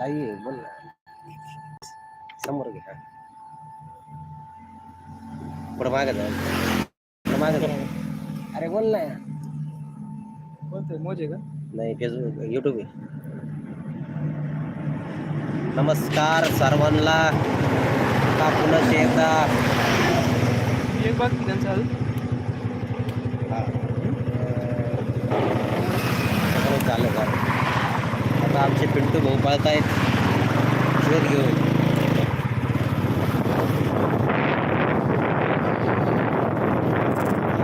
आहे, बोल ना. समोर घे. हा. पुढं मागं जा. पुढं मागं अरे बोल ना. कोणतं मोजे का? नाही फेसबुक युट्यूब आहे. नमस्कार सर्वांना. आता पुन्हा एकदा. एक बाकी त्यांचा. हा. झालं का आता आमचे पिंटू भाऊ पळतायत. शोध घेऊन.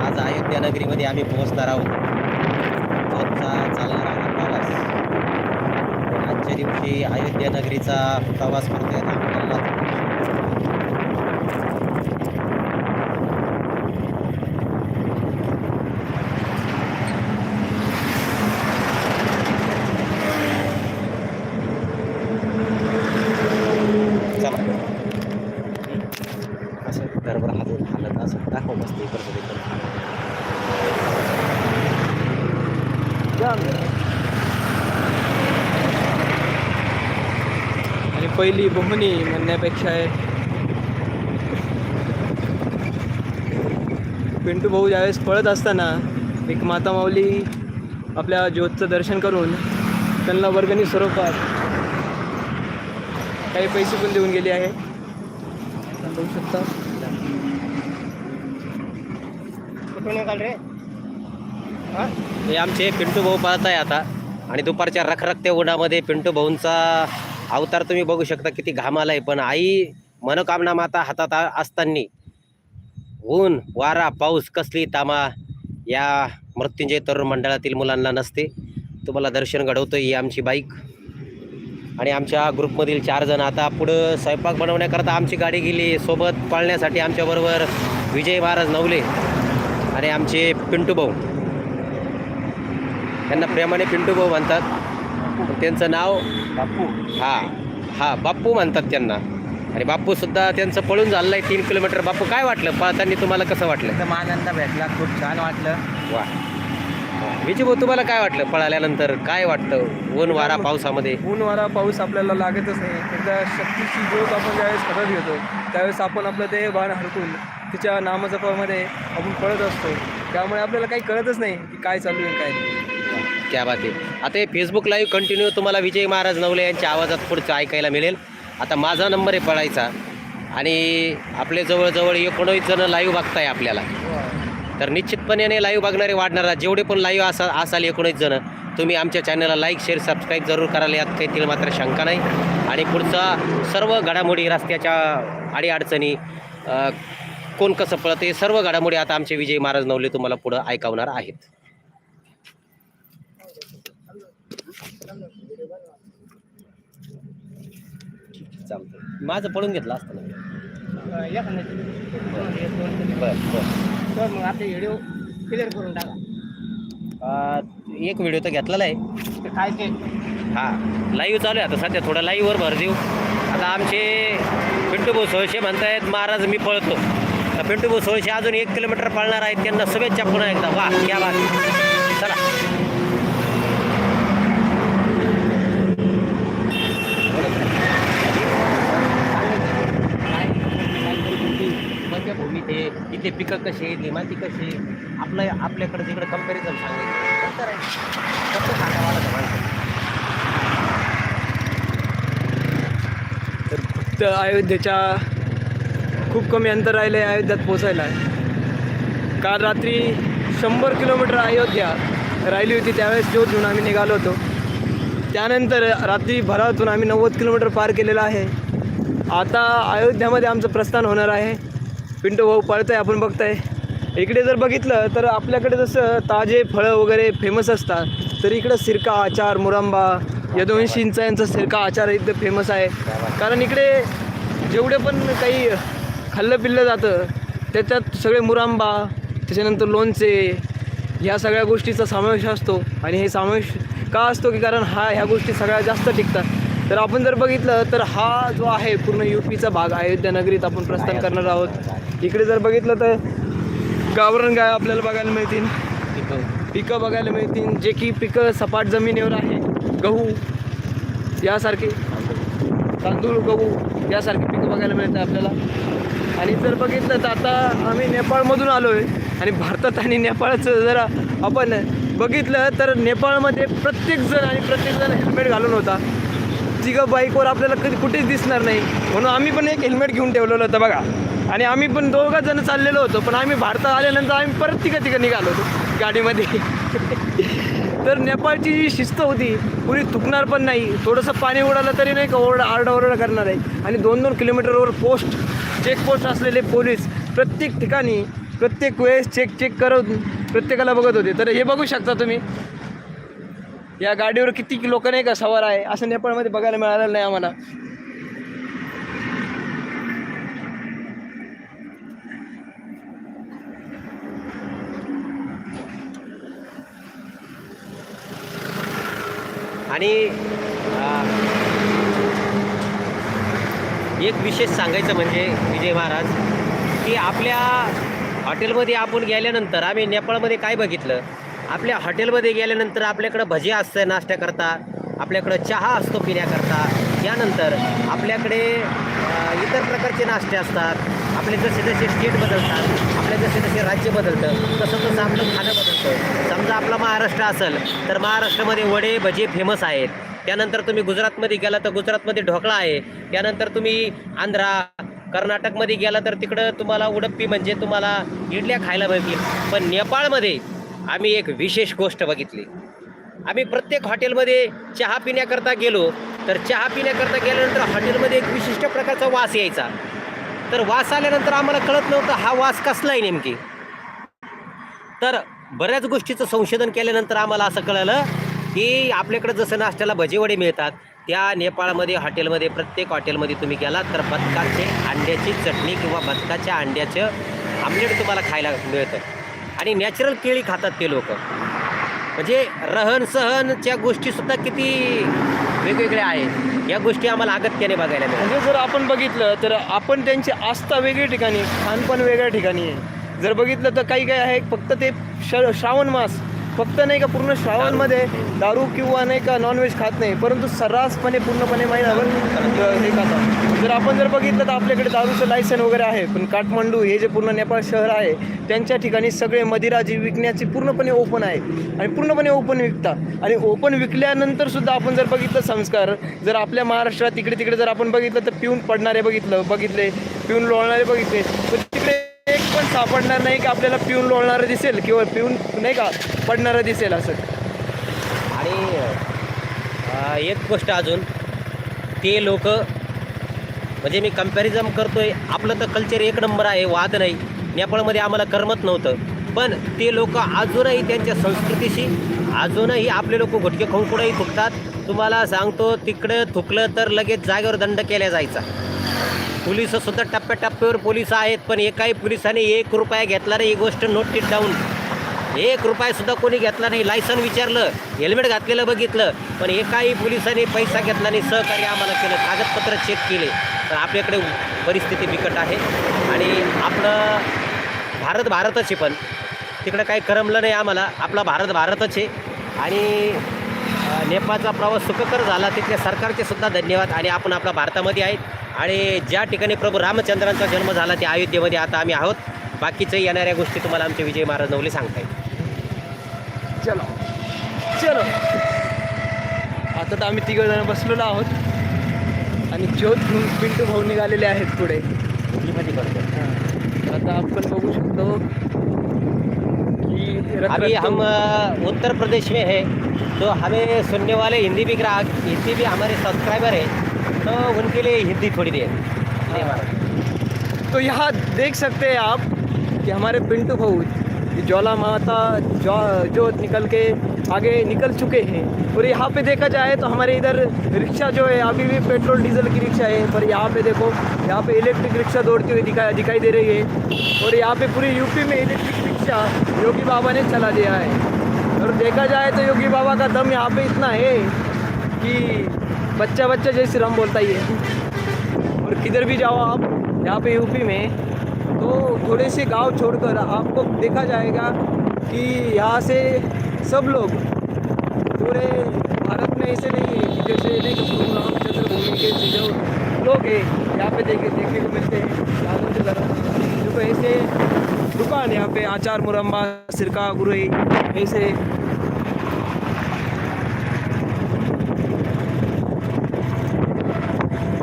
आज अयोध्या नगरीमध्ये आम्ही पोहोचणार आहोत. रोजचा चालणार आहे प्रवास. आजच्या दिवशी अयोध्या नगरीचा प्रवास करतोय आपल्याला चला असं घरभर हालून हालत असं दाखव मस्त इकडचं तिकडं जा अंदर. आणि पहिली बहुनी म्हणण्यापेक्षा आहे पिंटू भाऊ ज्यावेळेस पळत असताना एक माता माऊली आपल्या ज्योतचं दर्शन करून त्यांना वर्गणी स्वरूपात काही पैसे पण देऊन गेले आहे. बघू शकता हे आमचे पिंटू भाऊ पाहत आहे आता. आणि दुपारच्या रखरखत्या उन्हामध्ये पिंटू भाऊंचा अवतार तुम्ही बघू शकता किती घामाला आहे. पण आई मनोकामना माता हातात आ- असताना ऊन वारा पाऊस कसली तामा या मृत्युंजय तरुण मंडळातील मुलांना नसते. तुम्हाला दर्शन घडवतो ही आमची बाईक. आणि आमच्या ग्रुपमधील चार जण आता पुढं स्वयंपाक बनवण्याकरता आमची गाडी गेली. सोबत पाळण्यासाठी आमच्याबरोबर विजय महाराज नवले आणि आमचे पिंटू भाऊ. त्यांना प्रेमाने पिंटू भाऊ म्हणतात. त्यांचं नाव बापू हा हा बाप्पू म्हणतात त्यांना. आणि बाप्पू सुद्धा त्यांचं पळून झालं आहे तीन किलोमीटर. बाप्पू काय वाटलं? पळताना तुम्हाला कसं वाटलं? एकदम आनंद भेटला खूप छान वाटलं. वा. विजय भाऊ तुम्हाला काय वाटलं पळाल्यानंतर? काय वाटतं? ऊन वारा पावसामध्ये? ऊन वारा पाऊस आपल्याला लागतच नाही. एकदा शक्तीची ज्योत आपण ज्यावेळेस हातात घेतो त्यावेळेस आपण आपलं ते बाण हरकून तिच्या नामजपामध्ये आपण पळत असतो. त्यामुळे आपल्याला काही कळतच नाही की काय चालू आहे काय नाही. क्या बात आहे. आता हे फेसबुक लाईव्ह कंटिन्यू तुम्हाला विजय महाराज नवले यांच्या आवाजात पुढचं ऐकायला मिळेल. आता माझा नंबर आहे पळायचा. आणि आपले जवळजवळ एकोणवीस जण लाईव्ह बघताय आपल्याला. तर निश्चितपणे लाईव्ह बघणारे वाढणार जेवढे पण लाईव्ह असा असाल एकोणीस जण तुम्ही आमच्या चॅनलला लाईक शेअर सबस्क्राईब जरूर कराल. यात काही तिला मात्र शंका नाही. आणि पुढचा सर्व घडामोडी रस्त्याच्या अडीअडचणी कोण कसं पळतं हे सर्व घडामोडी आता आमचे विजय महाराज नवले तुम्हाला पुढं ऐकवणार आहेत. माझं पळून घेतलं असतं ना बरं बरं. मग आता व्हिडिओ क्लिअर करून टाका. अ, एक व्हिडिओ तर घेतलेला आहे. काय ते? हा लाईव्ह चालू आहे आता सध्या थोडं लाईव्हवर भर देऊ. आता आमचे पिंटू भाऊ सोळशे म्हणतायत महाराज मी पळतो. तर पिंटू भाऊ सोळशे अजून एक किलोमीटर पळणार आहेत त्यांना शुभेच्छा पुन्हा एकदा. वा क्या बात चला भूमीत आहे इथे पिकं कशी आहेत माती कशी आहे? आपलं आपल्याकडे तिकडे कंपॅरिझन सांगायचं. आहे. फक्त सांगावं लागतं तर फक्त अयोध्येच्या खूप कमी अंतर राहिले अयोध्यात पोचायला काल रात्री शंभर किलोमीटर अयोध्या राहिली होती त्यावेळेस ज्योत घेऊन आम्ही निघालो होतो. त्यानंतर रात्री भरातून आम्ही नव्वद किलोमीटर पार केलेलं आहे. आता अयोध्यामध्ये आमचं प्रस्थान होणार आहे. पिंटू भाऊ पळतंय आपण बघताय. इकडे जर बघितलं तर आपल्याकडे जसं ताजे फळं वगैरे फेमस असतात तर इकडं सिरका आचार मुरांबा यदवंशींचा यांचा सिरका आचार इथं फेमस आहे. कारण इकडे जेवढे पण काही खाल्लं पिल्लं जातं त्याच्यात सगळे मुरांबा त्याच्यानंतर लोणचे ह्या सगळ्या गोष्टीचा समावेश असतो. आणि हे समावेश का असतो की कारण हा ह्या गोष्टी सगळ्या जास्त टिकतात. तर आपण जर बघितलं तर हा जो आहे पूर्ण यू पीचा भाग अयोध्या नगरीत आपण प्रस्थान करणार आहोत. इकडे जर बघितलं तर गावरण गाय आपल्याला बघायला मिळतील. पिकं बघायला मिळतील. जे की पिकं सपाट जमिनीवर आहे. गहू यासारखे. तांदूळ गहू यासारखी पिकं बघायला मिळतात आपल्याला. आणि जर बघितलं तर आता आम्ही नेपाळमधून आलो आहे आणि भारतात आणि नेपाळचं जरा आपण बघितलं तर नेपाळमध्ये प्रत्येकजण आणि प्रत्येकजण हेल्मेट घालून होता. तिघं बाईकवर आपल्याला कधी कुठेच दिसणार नाही. म्हणून आम्ही पण एक हेल्मेट घेऊन ठेवलेलं होतं बघा. आणि आम्ही पण दोघं जण चाललेलो होतो पण आम्ही भारतात आल्यानंतर आम्ही परत तिघं तिघं निघालो होतो गाडीमध्ये. तर नेपाळची जी शिस्त होती पुरी थुकणार पण नाही. थोडंसं पाणी उडालं तरी नाही का ओरडा आरडाओरडा करणार आहे. आणि दोन दोन किलोमीटरवर पोस्ट चेकपोस्ट असलेले पोलीस प्रत्येक ठिकाणी प्रत्येक वेळेस चेक चेक करत प्रत्येकाला बघत होते. तर हे बघू शकता तुम्ही. या गाडीवर किती लोक नाही का सवार आहे? असं नेपाळमध्ये बघायला मिळालेलं नाही आम्हाला. आणि एक विशेष सांगायचं म्हणजे विजय महाराज की आपल्या हॉटेलमध्ये आपण गेल्यानंतर आम्ही नेपाळमध्ये काय बघितलं? आपल्या हॉटेलमध्ये गेल्यानंतर आपल्याकडं भजी असतं नाश्त्याकरता आपल्याकडं चहा असतो पिण्याकरता. त्यानंतर आपल्याकडे इतर प्रकारचे नाश्ते असतात. आपले जसे जसे स्टेट बदलतात आपले जसे जसे राज्य बदलतं तसं तसं आपलं खाणं बदलतं. समजा आपला महाराष्ट्र असेल तर महाराष्ट्रामध्ये वडे भजे फेमस आहेत. त्यानंतर तुम्ही गुजरातमध्ये गेला तर गुजरातमध्ये ढोकळा आहे. त्यानंतर तुम्ही आंध्रा कर्नाटकमध्ये गेला तर तिकडं तुम्हाला उडप्पी म्हणजे तुम्हाला इडल्या खायला मिळतील. पण नेपाळमध्ये आम्ही एक विशेष गोष्ट बघितली. आम्ही प्रत्येक हॉटेलमध्ये चहा पिण्याकरता गेलो तर चहा पिण्याकरता गेल्यानंतर हॉटेलमध्ये एक विशिष्ट प्रकारचा वास यायचा. तर वास आल्यानंतर आम्हाला कळत नव्हतं हा वास कसला आहे नेमकी. तर बऱ्याच गोष्टीचं संशोधन केल्यानंतर आम्हाला असं कळलं की आपल्याकडे जसं नाश्त्याला भजेवडे मिळतात त्या नेपाळमध्ये हॉटेलमध्ये प्रत्येक हॉटेलमध्ये तुम्ही गेलात तर बदकाचे अंड्याची चटणी किंवा बदकाच्या अंड्याचं आमलेट तुम्हाला खायला मिळतं. आणि नॅचरल केळी खातात ते लोक. म्हणजे रहन सहनच्या गोष्टीसुद्धा किती वेगवेगळ्या आहेत. या गोष्टी आम्हाला अगत्याने बघायला मिळतात. म्हणजे जर आपण बघितलं तर आपण त्यांची आस्था वेगळ्या ठिकाणी खानपान वेगळ्या ठिकाणी आहे. जर बघितलं तर काही काही आहे फक्त ते श श्रावण मास. फक्त नाही का पूर्ण श्रावणमध्ये दारू. किंवा नाही का नॉनव्हेज खात नाही परंतु सर्रासपणे पूर्णपणे महिनाभर अ, हे खातात. जर आपण जर बघितलं तर आपल्याकडे दारूचं लायसन वगैरे आहे पण काठमांडू हे जे पूर्ण नेपाळ शहर आहे त्यांच्या ठिकाणी सगळे मदिरा जी विकण्याची पूर्णपणे ओपन आहे आणि पूर्णपणे ओपन विकतात आणि ओपन विकल्यानंतर सुद्धा आपण जर बघितलं संस्कार जर आपल्या महाराष्ट्रात तिकडे तिकडे जर आपण बघितलं तर पिऊन पडणारे बघितलं बघितले पिऊन लोळणारे बघितले पण तिकडे एक पण सापडणार नाही की? आपल्याला पिऊन लोळणारं दिसेल किंवा पिऊन नाही का? पडणारं दिसेल असं. आणि एक गोष्ट अजून. ते लोक म्हणजे मी कंपॅरिझन करतोय. आपलं तर कल्चर एक नंबर आहे वाद नाही. नेपाळमध्ये आम्हाला करमत नव्हतं. पण ते लोक अजूनही त्यांच्या संस्कृतीशी अजूनही आपले लोक गुटके खाऊन कुठेही थुकतात तुम्हाला सांगतो तिकडं थुकलं तर लगेच जागेवर दंड केला जायचा. पोलिससुद्धा टप्प्याटप्प्यावर पोलीस आहेत पण एकाही पोलिसाने एक रुपया घेतला नाही ही गोष्ट नोट डाऊन एक रुपयासुद्धा कोणी घेतला नाही लायसन विचारलं हेल्मेट घातलेलं बघितलं पण एकाही पोलिसाने पैसा घेतला नाही सहकार्य आम्हाला केलं कागदपत्र चेक केले. तर आपल्याकडे परिस्थिती बिकट आहे. आणि आपलं भारत भारतच आहे पण. तिकडं काही करमलं नाही आम्हाला आपला भारत भारतच आहे. आणि नेपाळचा प्रवास सुखकर झाला. तिथल्या सरकारचे सुद्धा धन्यवाद. आणि आपण आपल्या भारतामध्ये आहेत. आणि ज्या ठिकाणी प्रभू रामचंद्रांचा जन्म झाला त्या अयोध्येमध्ये आता आम्ही आहोत. बाकीच्या येणाऱ्या गोष्टी तुम्हाला आमचे विजय महाराज नवले सांगतायत. चलो. चलो. आता तर आम्ही तिघ जण बसलेलो आहोत. आणि ज्योत घेऊन पिंटू भाऊ निघालेले आहेत पुढे. आता आपण बघू शकतो. अभी हम उत्तर प्रदेश में है तो हमें सुनने वाले हिंदी भी ग्राहक हिंदी भी हमारे सब्सक्राइबर है तो उनके लिए हिंदी थोड़ी देर। धन्यवाद तो यहाँ देख सकते हैं आप कि हमारे पिंटू भाऊ ज्वाला माता जो जो निकल के आगे निकल चुके हैं और यहाँ पे देखा जाए तो हमारे इधर रिक्शा जो है अभी भी पेट्रोल डीजल की रिक्शा है पर यहाँ पे देखो यहाँ पे इलेक्ट्रिक रिक्शा दौड़ती हुई दिखाई दिखाई दे रही है और यहाँ पे पूरी यूपी में इलेक्ट्रिक रिक्शा योगी बाबा ने चला दिया है। और देखा जाए तो योगी बाबा का दम यहाँ पे इतना है कि बच्चा बच्चा जैसे राम बोलता ही है। और किधर भी जाओ आप, यहाँ पे यूपी में तो थोड़े से गाँव छोड़कर आपको देखा जाएगा कि यहाँ से सब लोग पूरे भारत में ऐसे नहीं है कि जैसे नहीं कि रामचंद्र तरीके से जो लोग हैं, यहाँ पे देखे, देखने को मिलते हैं। के तरफ़ देखो ऐसे दुकान यहाँ पे आचार मुरम्बा सिरका गुरई ऐसे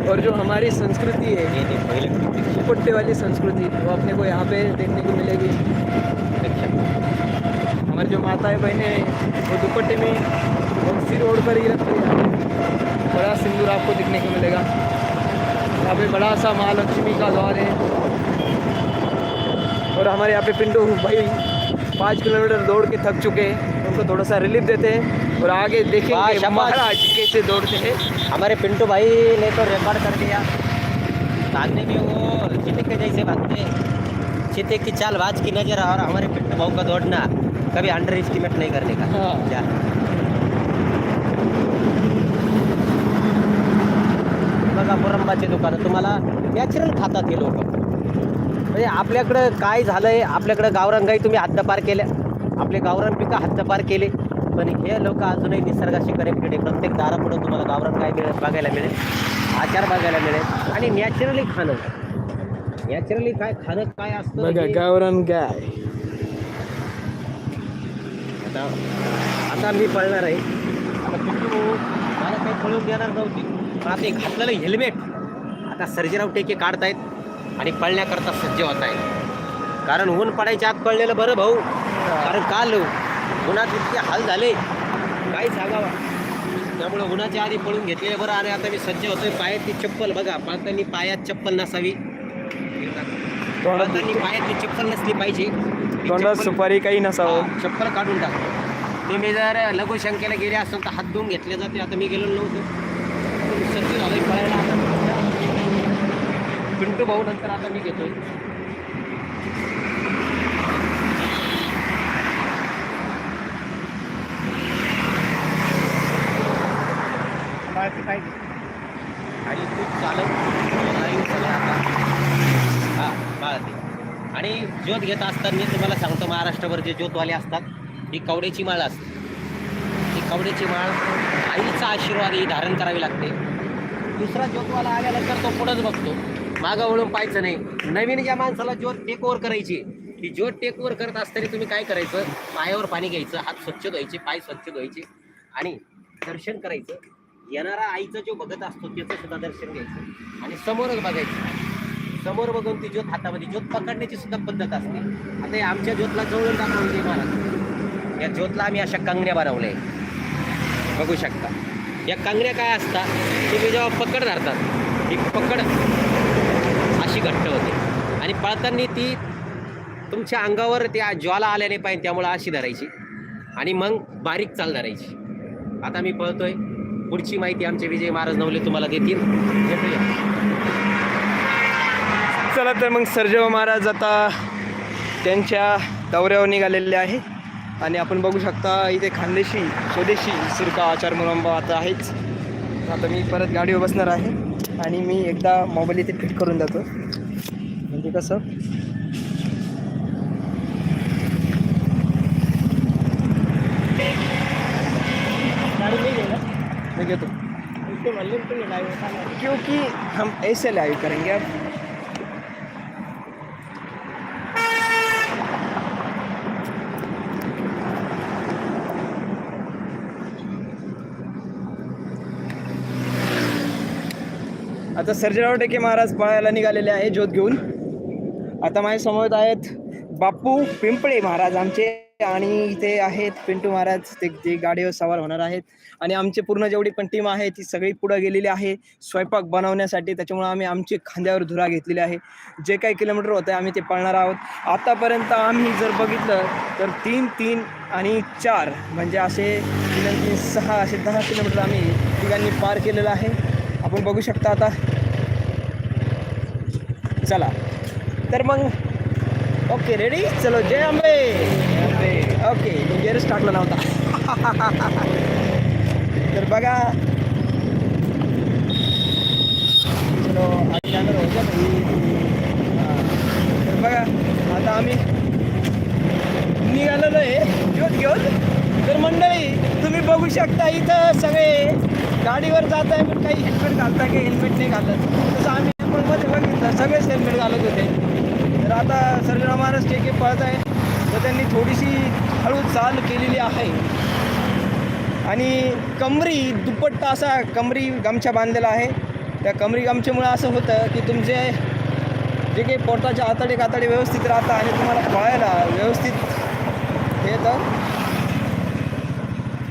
और जो हमारी संस्कृति है हे ते दुपट्टे वाली संस्कृति वो अपने को यहाँ पे देखने को मिलेगी। अच्छा। हमारी जो माताएँ बहनें हैं वो दुपट्टे में वो सिर ओढ़ कर ही रखते हैं। बड़ा सिंदूर आपको दिखने को मिलेगा। यहाँ पे बड़ा सा महालक्ष्मी का द्वार है। और हमारे यहाँ पे पिंडू भाई पाँच किलोमीटर दौड़ के थक चुके हैं। उनको थोड़ा सा रिलीफ देते हैं और आगे देखेंगे महाराज कैसे दौड़ते हैं। हमारे पिंटू भाई ने तो रिकॉर्ड कर दिया। भागने में वो चीते के जैसे भागते हैं। चीते की चाल बाज की नज़र और हमारे पिंटू भाऊ का दौड़ना कभी अंडर एस्टिमेट नहीं करने का। हाँ। क्या बघा मुरंबाचे दुकानं तुम्हाला नॅचरल खातात हे लोक. म्हणजे आपल्याकडं काय झालंय आपल्याकडं गावरांगाई तुम्ही हद्दपार केल्या. आपले गावरान पिकं हद्दपार केले. पण हे लोक अजूनही निसर्गाशी कनेक्टेड आहे. प्रत्येक दारापुढं तुम्हाला गावरान गाय मिळेल बघायला मिळेल आचार बघायला मिळेल. आणि नॅचरली खाणं. नॅचरली काय खाणं काय असतं बघा गावरान गाय आता आता मी पळणार आहे. आता पिंटू मला काही पळून देणार नव्हती. पण आता घातलेलं हेल्मेट आता सर्जेराव टेके काढतायत. आणि पळण्याकरता सज्ज होत आहेत कारण ऊन पडायच्या आत पळलेलं बरं भाऊ. कारण काल उन्हात इतके हाल झाले. काय सांगावा? त्यामुळे उन्हाच्या आधी पळून घेतलेलं बरं आणि आता मी सज्ज होतोय. पायातली चप्पल बघा पाळताना पायात चप्पल नसावी. पाळताना पायातली चप्पल नसली पाहिजे. तोंडात सुपारी काही नसावं. चप्पल काढून टाक. तुम्ही जर लघुशंकेला गेले असाल तर हात धुवून घेतले जाते. आता मी गेलो नव्हतो. तुम्ही सर्दी झालं पळायला. पिंटू भाऊ नंतर आता मी घेतोय. आणि खूप चालत आता. हा बाळते आणि ज्योत घेत असताना मी तुम्हाला सांगतो महाराष्ट्रभर जे ज्योतवाले असतात ही कवड्याची माळ असते. ही कवड्याची माळ आईचा आशीर्वाद ही धारण करावी लागते. दुसरा ज्योतवाला आल्यानंतर तो पुढंच बघतो. मागं वळून पाहायचं नाही. नवीन ज्या माणसाला ज्योत टेक ओव्हर करायची ती ज्योत टेक ओव्हर करत असताना तुम्ही काय करायचं? पायावर पाणी घ्यायचं हात स्वच्छ धुवायचे पाय स्वच्छ धुवायचे आणि दर्शन करायचं. येणारा आईचा जो बघत असतो त्याचं सुद्धा दर्शन घ्यायचं आणि समोरच बघायचं. समोर बघून ती ज्योत हातामध्ये ज्योत पकडण्याची सुद्धा पद्धत असते. आता या आमच्या ज्योतला जवळून दाखवून दे महाराज या ज्योतला आम्ही अशा कांगण्या बनवल्या बघू शकता. या कांगण्या काय असतात? तुम्ही जेव्हा पकड धरतात ती पकड अशी घट्ट होते. आणि पळताना ती तुमच्या अंगावर त्या ज्वाला आल्या नाही पाहिजे त्यामुळं अशी धरायची. आणि मग बारीक चाल धरायची. आता मी पळतोय. पुढची माहिती आमचे विजय महाराज नवले तुम्हाला देतील. चला तर मग सर्जेव महाराज आता त्यांच्या दौऱ्यावर निघालेले आहे. आणि आपण बघू शकता इथे खानदेशी स्वदेशी सिरका आचार मुरंबा आता आहेच. आता मी परत गाडीवर बसणार आहे. आणि मी एकदा मोबाईल इथे फिट करून जातो म्हणजे कसं? मैं घेतो. क्योंकि हम ऐसे लाइव करेंगे अब आता सर्जेराव टेके महाराज पळायला निघालेले आहे ज्योत घेऊन. आता माझ्यासमोर आहेत बापू पिंपळे महाराज आमचे आणि इथे आहेत पिंटू महाराज. ते जे गाडीवर सवार होणार आहेत. आणि आमची पूर्ण जेवढी पण टीम आहे ती सगळी पुढे गेलेली आहे. स्वयंपाक बनवण्यासाठी त्याच्यामुळे आम्ही आमची खांद्यावर धुरा घेतलेली आहे. जे काही किलोमीटर होते आम्ही ते पळणार आहोत. आतापर्यंत आम्ही जर बघितलं तर तीन तीन आणि चार म्हणजे असे तीन तीन सहा असे दहा किलोमीटर आम्ही ठिकाणी पार केलेलं आहे. आपण बघू शकता आता चला. तर मग ओके रेडी चलो जय आंबे. ओके गेअरच टाकला नव्हता. तर बघा. चलो आगे जाणार तर बघा आता आम्ही निघालेलो आहे. ज्योत घेऊन. तर मंडळी तुम्ही बघू शकता इथं सगळे गाडीवर जात आहे पण काही हेल्मेट घालता की? हेल्मेट नाही घालत. तसं आम्ही सगळेच हेल्मेट घालत होते. तर आता सर्जना महाराज टेके पळत आहे तर त्यांनी थोडीशी हळू चाल केलेली आहे. आणि कमरी दुपट्टा असा कमरी गमछा बांधलेला आहे. त्या कमरी गमछेमुळं असं होतं की तुमचे जे काही पोटाचे आतडे कातडे व्यवस्थित राहतात आणि तुम्हाला पळायला व्यवस्थित हे येतं.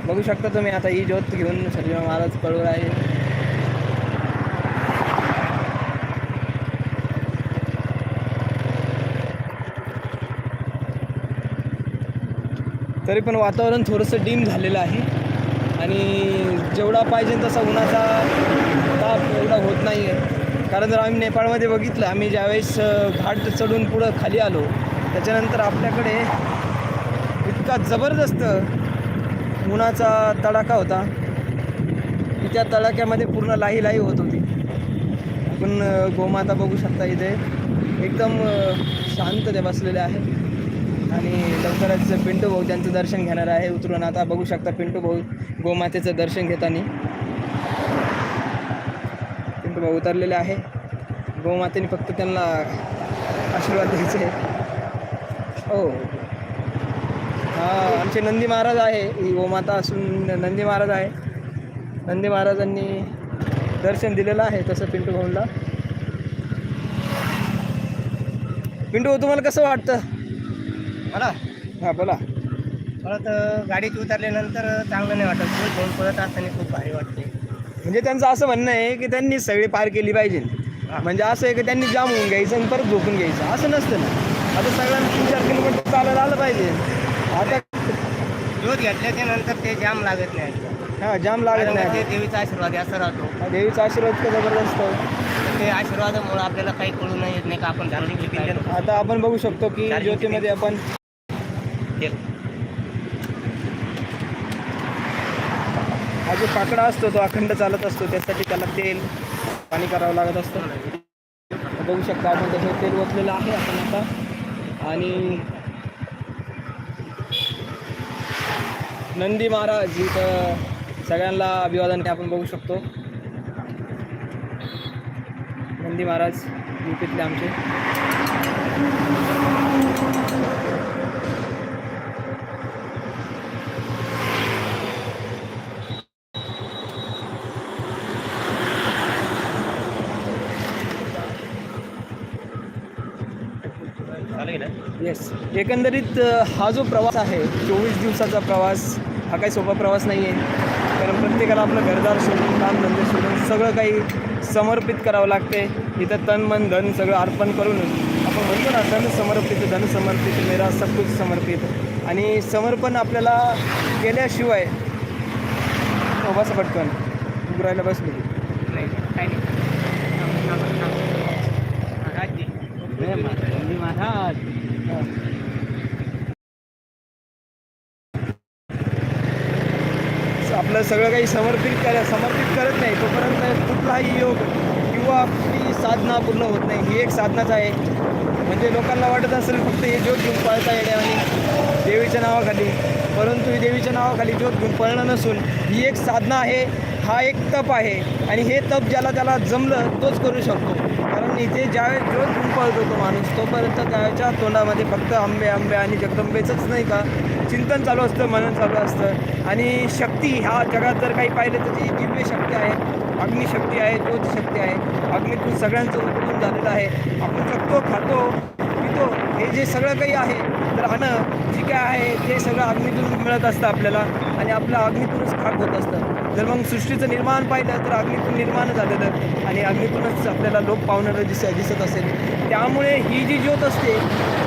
बघू शकता तुम्ही आता ही ज्योत घेऊन सर्व महाराज पळवला आहे तरी पण वातावरण थोडंसं डीम झालेलं आहे. आणि जेवढा पाहिजे तसा उन्हाचा ताप एवढा होत नाही आहे कारण जर आम्ही नेपाळमध्ये बघितलं आम्ही ज्यावेळेस घाट चढून पुढं खाली आलो त्याच्यानंतर आपल्याकडे इतका जबरदस्त उन्हाचा तडाखा होता. की त्या तडाख्यामध्ये पूर्ण लाही लाही होत होती. आपण गोमाता बघू शकता इथे. एकदम शांतते शांत ते बसलेले आहे आणि लवकरच पिंटू भाऊ त्यांचं दर्शन घेणार आहे. उतरून आता बघू शकता पिंटू भाऊ गोमातेचं दर्शन घेताना. पिंटू भाऊ उतरलेले आहे. गोमातेने फक्त त्यांना आशीर्वाद द्यायचे हो. हा आमचे नंदी महाराज आहे. ही गोमाता असून नंदी महाराज आहे. नंदी महाराजांनी दर्शन दिलेलं आहे तसं पिंटू भाऊला. पिंटू भाऊ तुम्हाला कसं वाटतं? मला हां बोला. परत गाडीत उतरल्यानंतर चांगलं नाही वाटत. तो घेऊन पळत असताना खूप भारी वाटते. म्हणजे त्यांचं असं म्हणणं आहे की त्यांनी सगळी पार केली पाहिजे. म्हणजे असं आहे की त्यांनी जाम होऊन घ्यायचं आणि परत झोपून घ्यायचं. असं नसतं ना. आता सगळ्यांना तीन चार किलोमीटर चालायला आलं पाहिजे. आता दूध घेतल्याच्या नंतर ते जाम लागत नाही. हां जाम लागत नाही. ते देवीचा आशीर्वाद असं राहतो. देवीचा आशीर्वाद का जबरदस्त. ते आशीर्वादामुळे आपल्याला काही कळू नाही येत नाही का आपण धार्मिक आता आपण बघू शकतो की ज्योतीमध्ये आपण हा जो काकडा असतो तो अखंड चालत असतो त्यासाठी त्याला तेल पाणी करावं लागत असतं. बघू शकता आपण त्याचं तेल ओतलेलं आहे आपण आता. आणि नंदी महाराज इथं सगळ्यांना अभिवादन ते आपण बघू शकतो. नंदी महाराज युपीतले आमचे चालेल ना येस एकंदरीत हा जो प्रवास आहे चोवीस दिवसाचा प्रवास हा काही सोपा प्रवास नाही आहे कारण प्रत्येकाला आपलं घरदार सोडून कामधंदे सोडून सगळं काही समर्पित करावं लागते. इथं तन मन धन सगळं अर्पण करून आपण म्हणतो ना धन समर्पित धन समर्पित मेरा सब कुछ समर्पित. आणि समर्पण आपल्याला केल्याशिवाय हो बस पटकन उघडायला काही नाही. महाराज आपलं सगळं काही समर्पित कर समर्पित करत नाही. तोपर्यंत कुठलाही योग किंवा आपली साधना पूर्ण होत नाही. ही एक साधनाच आहे. म्हणजे लोकांना वाटत असेल फक्त हे ज्योत घेऊन पळता येणे आणि देवीच्या नावाखाली. परंतु ही देवीच्या नावाखाली ज्योत घेऊन पळणं नसून ही एक साधना आहे हा एक तप आहे. आणि हे तप ज्याला त्याला जमलं तोच करू शकतो. कारण इथे ज्यावेळेस ज्योत घेऊन पळतो तो माणूस तोपर्यंत त्याच्या तोंडामध्ये फक्त आंबे आंबे आणि जगदंबेचंच नाही का? चिंतन चालू असतं मनन चालू असतं. आणि शक्ती ह्या जगात जर काही पाहिलं तर ती दिव्य शक्ती आहे अग्निशक्ती आहे ज्योत शक्ती आहे अग्नितून सगळ्यांचं उत्पन्न झालेलं आहे. आपण जगतो खातो पितो हे जे सगळं काही आहे तर अन्न जे काय आहे ते सगळं अग्नीतून मिळत असतं आपल्याला. आणि आपलं अग्नीतूनच खाक होत असतं. जर मग सृष्टीचं निर्माण पाहिलं तर अग्नीतून निर्माण झालेलं आणि अग्नीतूनच आपल्याला लोक पावणारं दिस दिसत असेल. त्यामुळे ही जी ज्योत असते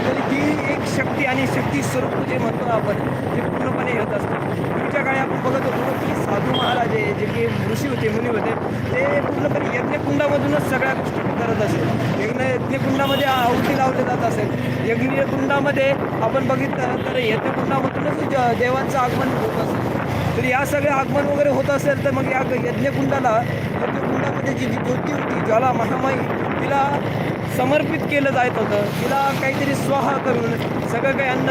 तर ती एक शक्ती आणि शक्ती स्वरूप जे म्हणतो आपण ते पूर्णपणे येत असतं. पूर्वीच्या काळी आपण बघत होतो की साधू महाराज आहे जे की ऋषी होते मुनी होते ते पूर्णपणे यज्ञकुंडामधूनच सगळ्या गोष्टी करत असेल. यज्ञ यज्ञकुंडामध्ये आहुती लावले जात असेल. यज्ञकुंडामध्ये आपण बघितलं तर यज्ञकुंडामधूनच ज- देवांचं आगमन होत असेल. तर या सगळं आगमन वगैरे होत असेल तर मग या यज्ञकुंडाला यज्ञकुंडामध्ये जी जी ज्योती होती ज्वाला महामाई तिला समर्पित केलं जात होतं. तिला काहीतरी स्वाहा करून सगळं काही अन्न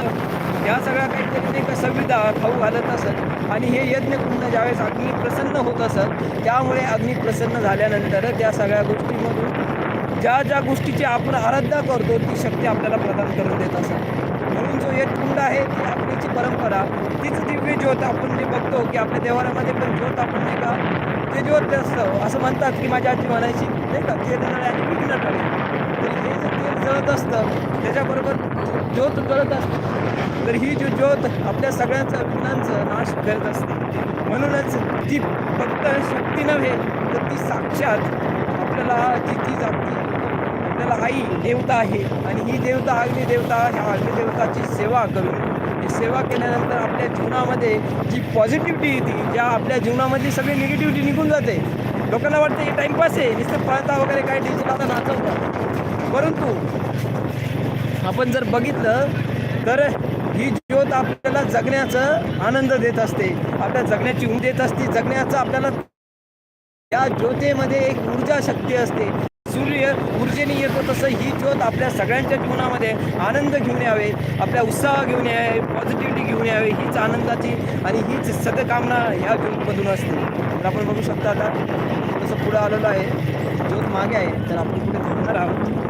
ह्या सगळ्या काहीतरी नाही का संविधा खाऊ घालत असत आणि हे यज्ञकुंड ज्यावेळेस अग्नी प्रसन्न होत असत त्यामुळे अग्नी प्रसन्न झाल्यानंतर त्या सगळ्या गोष्टीमधून ज्या ज्या गोष्टीची आपण आराधना करतो ती शक्ती आपल्याला प्रदान करून देत असत म्हणून जो एक कुंड आहे ती अग्नीची परंपरा. तीच दिव्य ज्योत आपण जे बघतो की आपल्या देवारामध्ये पण ज्योत आपण नाही का ते ज्योत असतं. असं म्हणतात की माझी आजी म्हणायची नाही का ते नळे आणि विघ्न टळे तर हे जे तेल जळत असतं त्याच्याबरोबर ज्योत जळत असतं. तर ही जी ज्योत आपल्या सगळ्यांचं विघ्नांचं नाश करत असते. म्हणूनच ती फक्त शक्ती नव्हे तर ती साक्षात आपल्याला ती ती जागती आपल्याला आई देवता आहे. आणि ही देवता अग्निदेवता ह्या अग्निदेवताची सेवा करून सेवा केल्यानंतर आपल्या जीवनामध्ये जी पॉझिटिव्हिटी येते ज्या आपल्या जीवनामध्ये सगळी निगेटिव्हिटी निघून जाते. लोकांना वाटतं हे टाईमपास आहे नुसतं पळता वगैरे काय डिजिटल आता नाचवतात परंतु आपण जर बघितलं तर ही ज्योत आपल्याला जगण्याचं आनंद देत असते. आपल्या जगण्याची उम देत असते. जगण्याचं आपल्याला त्या ज्योतेमध्ये एक ऊर्जा शक्ती असते. सूर्य ऊर्जेने येतो तसं ही ज्योत आपल्या सगळ्यांच्या जीवनामध्ये आनंद घेऊन यावे आपल्या उत्साह घेऊन यावे पॉझिटिव्हिटी घेऊन यावे हीच आनंदाची आणि हीच सदकामना ह्या ज्योतमधून असते. तर आपण बघू शकता आता तसं पुढं आलेलं आहे ज्योत मागे आहे तर आपण कुठे थांबणार आहोत.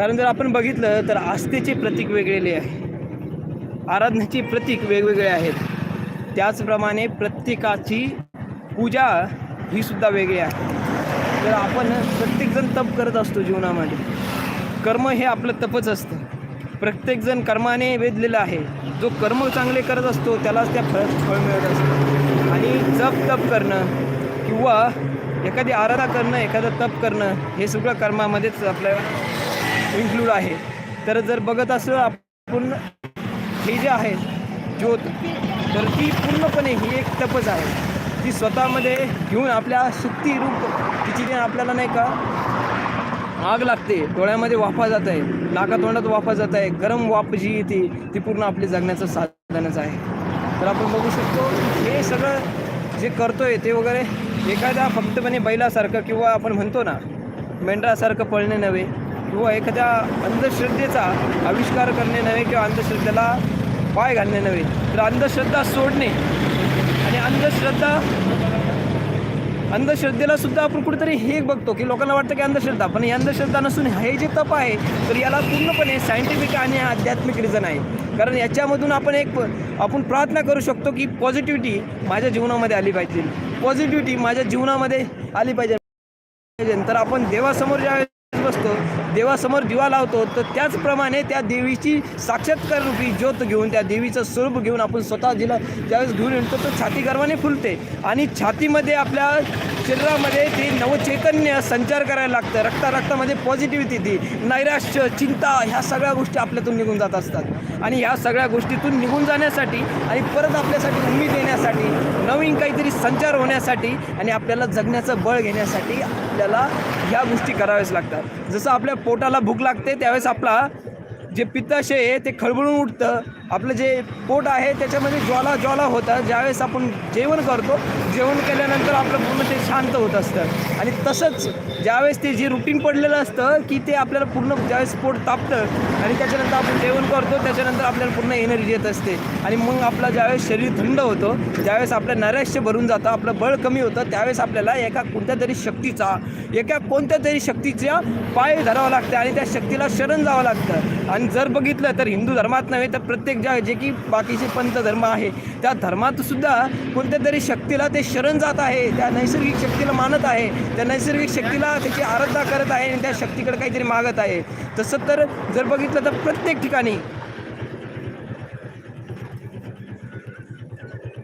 कारण जर आपण बघितलं तर आस्थेचे प्रतीक वेगळेले आहे आराधनेचे प्रतीक वेगवेगळे आहेत. त्याचप्रमाणे प्रत्येकाची पूजा ही सुद्धा वेगळी आहे. तर आपण प्रत्येकजण तप करत असतो जीवनामध्ये कर्म हे आपलं तपच असतं. प्रत्येकजण कर्माने वेधलेलं आहे. जो कर्म चांगले करत असतो त्यालाच त्या फळ फळ मिळत असतं. आणि जप तप करणं किंवा एखादी आराधना करणं एखादं तप करणं हे सगळं कर्मामध्येच आपल्या इन्क्लूड आहे. तर जर बघत असलं आपण हे जे आहे ज्योत तर ती पूर्णपणे ही एक तपच आहे. ती स्वतःमध्ये घेऊन आपल्या शक्ती रूप तिची जे आपल्याला नाही का आग लागते. डोळ्यामध्ये वाफा जात आहे नाकातोंडात वाफा जात आहे गरम वाफ जी येते ती पूर्ण आपले जगण्याचं साधनच आहे. तर आपण बघू शकतो हे सगळं जे करतोय ते वगैरे एखाद्या फक्तपणे बैलासारखं किंवा आपण म्हणतो ना मेंढरासारखं पळणे नव्हे. किंवा एखाद्या अंधश्रद्धेचा आविष्कार करणे नव्हे किंवा अंधश्रद्धेला पाय घालणे नव्हे तर अंधश्रद्धा सोडणे आणि अंधश्रद्धा अंधश्रद्धेला सुद्धा आपण कुठेतरी हे बघतो की लोकांना वाटतं की अंधश्रद्धा पण ही अंधश्रद्धा नसून हे जे तप आहे तर याला पूर्णपणे सायंटिफिक आणि आध्यात्मिक रिझन आहे. कारण याच्यामधून आपण एक आपण प्रार्थना करू शकतो की पॉझिटिव्हिटी माझ्या जीवनामध्ये आली पाहिजे. पॉझिटिव्हिटी माझ्या जीवनामध्ये आली पाहिजे. तर आपण देवासमोर ज्या बसतो देवासमोर दिवा लावतो तर त्याचप्रमाणे त्या देवीची साक्षात्कार रूपी ज्योत घेऊन त्या देवीचं स्वरूप घेऊन आपण स्वतः जिला ज्यावेळेस घेऊन येतो तर छाती गर्वाने फुलते. आणि छातीमध्ये आपल्या शरीरामध्ये ते नवचैतन्य संचार करायला लागतं. रक्ता रक्तामध्ये पॉझिटिव्हिटी ती नैराश्य चिंता ह्या सगळ्या गोष्टी आपल्यातून निघून जात असतात. आणि ह्या सगळ्या गोष्टीतून निघून जाण्यासाठी आणि परत आपल्यासाठी उमेद येण्यासाठी नवीन काहीतरी संचार होण्यासाठी आणि आपल्याला जगण्याचं बळ घेण्यासाठी आपल्याला ह्या गोष्टी कराव्याच लागतात. जसं आपल्या पोटाला भूक लागते त्यावेळेस आपला जे पित्ताशय आहे ते खळबळून उठतं. आपलं जे पोट आहे त्याच्यामध्ये ज्वाला ज्वाला होतं ज्यावेळेस आपण जेवण करतो जेवण केल्यानंतर आपलं पूर्ण ते शांत होत असतं. आणि तसंच ज्यावेळेस ते जे रुटीन पडलेलं असतं की ते आपल्याला पूर्ण ज्यावेळेस पोट तापतं आणि त्याच्यानंतर आपण जेवण करतो त्याच्यानंतर आपल्याला पूर्ण एनर्जी येत असते. आणि मग आपला ज्यावेळेस शरीर थंड होतं ज्यावेळेस आपलं नैराश्य भरून जातं आपलं बळ कमी होतं त्यावेळेस आपल्याला एका कोणत्या तरी शक्तीचा एका कोणत्या तरी शक्तीच्या पाय धरावं लागतं आणि त्या शक्तीला शरण जावं लागतं. आणि जर बघितलं तर हिंदू धर्मात नव्हे तर प्रत्येक ज्या जे की बाकीचे पंत धर्म आहे त्या धर्मात सुद्धा कोणत्या तरी शक्तीला ते शरण जात आहे त्या नैसर्गिक शक्तीला मानत आहे त्या नैसर्गिक शक्तीला त्याची आराधना करत आहे आणि त्या शक्तीकडे काहीतरी मागत आहे. तसं तर जर बघितलं तर प्रत्येक ठिकाणी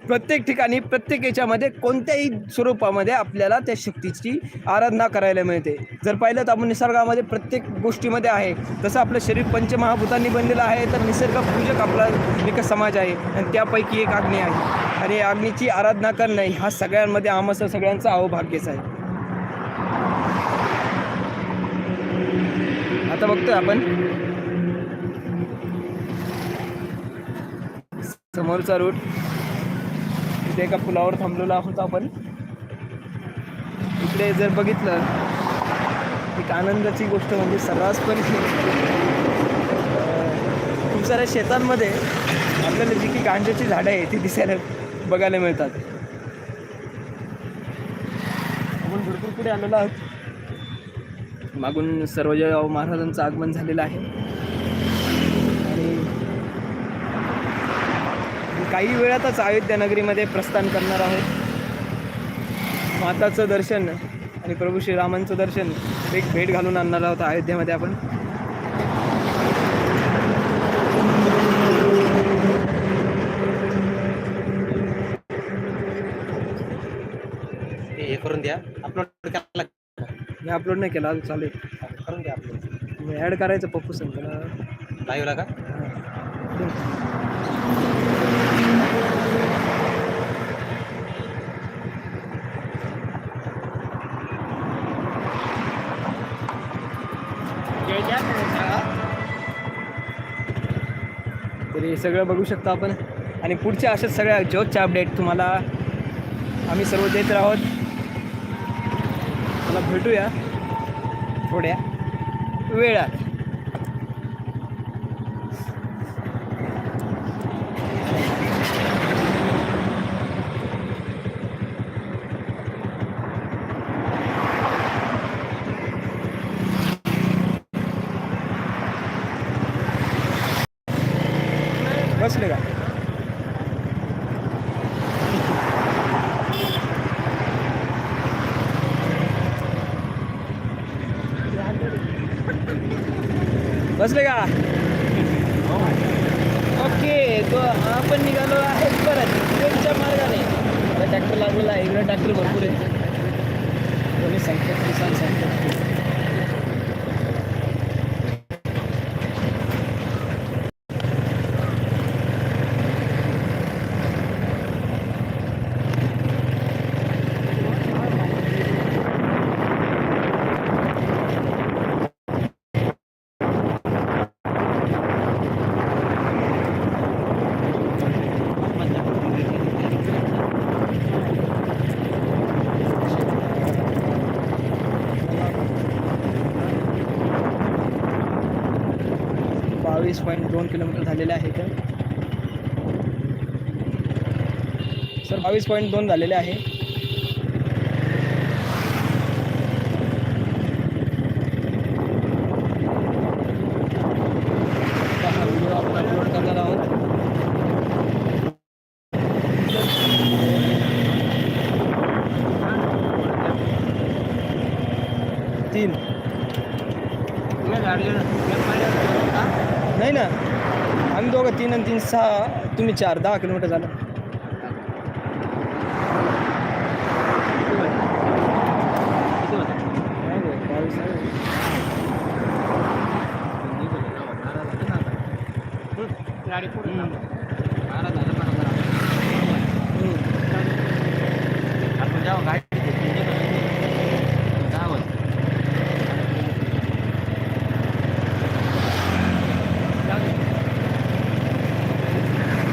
प्रत्येक ठिकाणी प्रत्येक याच्यामध्ये कोणत्याही स्वरूपामध्ये आपल्याला त्या शक्तीची आराधना करायला मिळते. जर पाहिलं तर आपण निसर्गामध्ये प्रत्येक गोष्टीमध्ये आहे. जसं आपलं शरीर पंचमहाभूतांनी बनलेलं आहे तर निसर्ग पूजक आपला एक समाज आहे. आणि त्यापैकी एक अग्नी आहे. आणि अग्नीची आराधना करणं हा सगळ्यांमध्ये आमचं सगळ्यांचा अवभाग्यच आहे. आता बघतोय आपण. समोरचा रूट इथे एका पुलावर थांबलेलो आहोत आपण. इकडे जर बघितलं एक आनंदाची गोष्ट म्हणजे सर्रासपणे खूप साऱ्या शेतांमध्ये आपल्याला जी की गांजाची झाडं आहे ती दिसायला बघायला मिळतात. आपण भरपूर पुढे आलेलो आहोत. मागून सर्वजयराव महाराजांचं आगमन झालेलं आहे आणि काही वेळातच अयोध्या नगरीमध्ये प्रस्थान करणार आहोत. माताचं दर्शन आणि प्रभू श्रीरामांचं दर्शन एक भेट घालून आणणार आहोत अयोध्येमध्ये आपण. हे करून द्या. अपलोड करायला मी अपलोड नाही केला अजून चालू आहे. करून द्या अपलोड मी ॲड करायचं पप्पू त्याला लाईव्हला का तर हे सगळं बघू शकतो आपण. आणि पुढच्या अशाच सगळ्या जॉबच्या अपडेट तुम्हाला आम्ही सर्व देत आहोत मला भेटूया थोड्या वेळात बसले का बसले का? ओके तो आपण निघालो आहे परत ट्रेनच्या मार्गाने. ट्रॅक्टर लागलेला आहे इकडे ट्रॅक्टर भरपूर आहे. दोन्ही संकेत किसान संकेत बावीस पॉईंट दोन किलोमीटर झालेले आहे तर सर बावीस पॉईंट दोन झालेले आहे आता हा व्हिडिओ आपण अपलोड करणार आहोत तीन नाही सहा तुम्ही चार दहा किलोमीटर झालं.